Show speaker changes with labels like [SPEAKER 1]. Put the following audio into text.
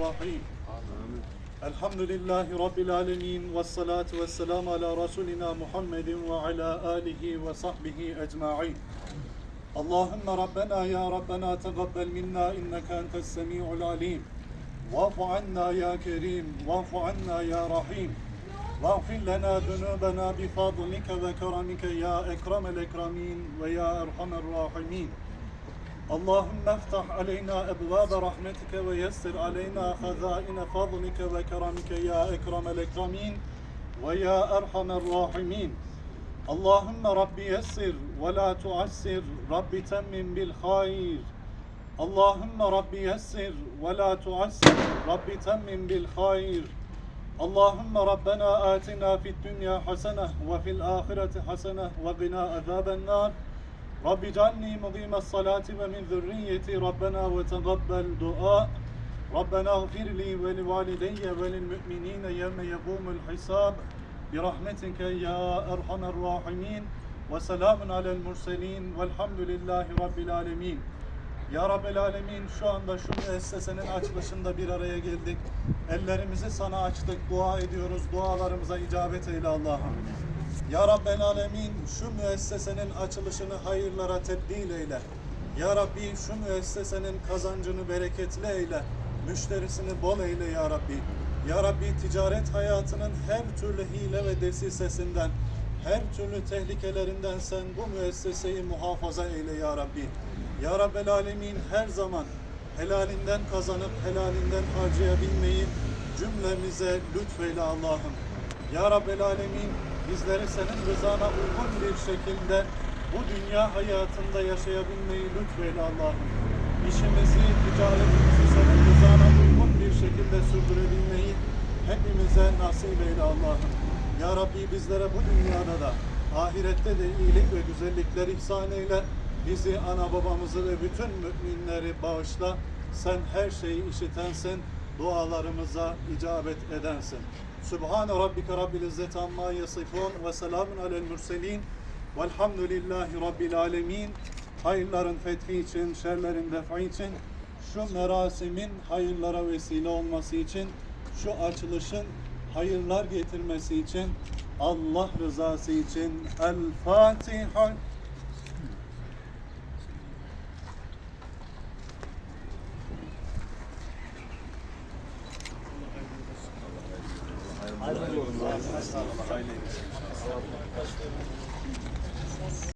[SPEAKER 1] الرحيم الحمد لله رب العالمين والصلاة والسلام على رسولنا محمد وعلى آله وصحبه أجمعين. اللهم ربنا يا ربنا تقبل منا إنك أنت السميع العليم. واعف عنا يا كريم واعف عنا يا رحيم. واغفر لنا ذنوبنا بفضلك وكرمك يا أكرم الأكرمين ويا أرحم الراحمين. Allahümme iftah aleyna ebvâbe rahmetike ve yessir aleyna hazâine fadlike ve keramike ya ekremel ekremin ve ya erhamer rahimin. Allahümme Rabbi yessir ve la tuassir Rabbi temmin bil hayr. Allahümme Rabbi yessir ve la tuassir Rabbi temmin bil hayr. Allahümme Rabbena atina fid dünya hasene ve fil ahireti hasene ve gina azaben nar. رب اجعلني مقيم الصلاة ومن ذريتي ربنا وتقبل دعاء ربنا اغفر لي ولوالدي وللمؤمنين يوم يقوم الحساب برحمتك يا أرحم الراحمين وسلام على المرسلين والحمد لله رب العالمين Ya Rabbel Alemin şu anda şu müessesenin açılışında bir araya geldik. Ellerimizi sana açtık, dua ediyoruz. Dualarımıza icabet eyle Allah'ım. Ya Rabbel Alemin şu müessesenin açılışını hayırlara tebdil eyle. Ya Rabbi şu müessesenin kazancını bereketli eyle. Müşterisini bol eyle Ya Rabbi. Ya Rabbi ticaret hayatının her türlü hile ve desisesinden, her türlü tehlikelerinden sen bu müesseseyi muhafaza eyle Ya Rabbi. Ya Rabbel Alemin her zaman helalinden kazanıp helalinden harcayabilmeyi cümlemize lütfeyle Allah'ım. Ya Rabbel Alemin bizleri senin rızana uygun bir şekilde bu dünya hayatında yaşayabilmeyi lütfeyle Allah'ım. İşimizi, ticaretimizi senin rızana uygun bir şekilde sürdürebilmeyi hepimize nasip eyle Allah'ım. Ya Rabbi bizlere bu dünyada da ahirette de iyilik ve güzellikler ihsan eyle. Bizi, ana babamızı ve bütün müminleri bağışla. Sen her şeyi işitensin, dualarımıza icabet edensin. Sübhane Rabbike Rabbil İzzeti Amma Yasifun ve selamun alel mürselin velhamdülillahi Rabbil Alemin. Hayırların fethi için, şerlerin defa için, şu merasimin hayırlara vesile olması için, şu açılışın hayırlar getirmesi için, Allah rızası için El Fatiha.
[SPEAKER 2] Hayırlı olsun.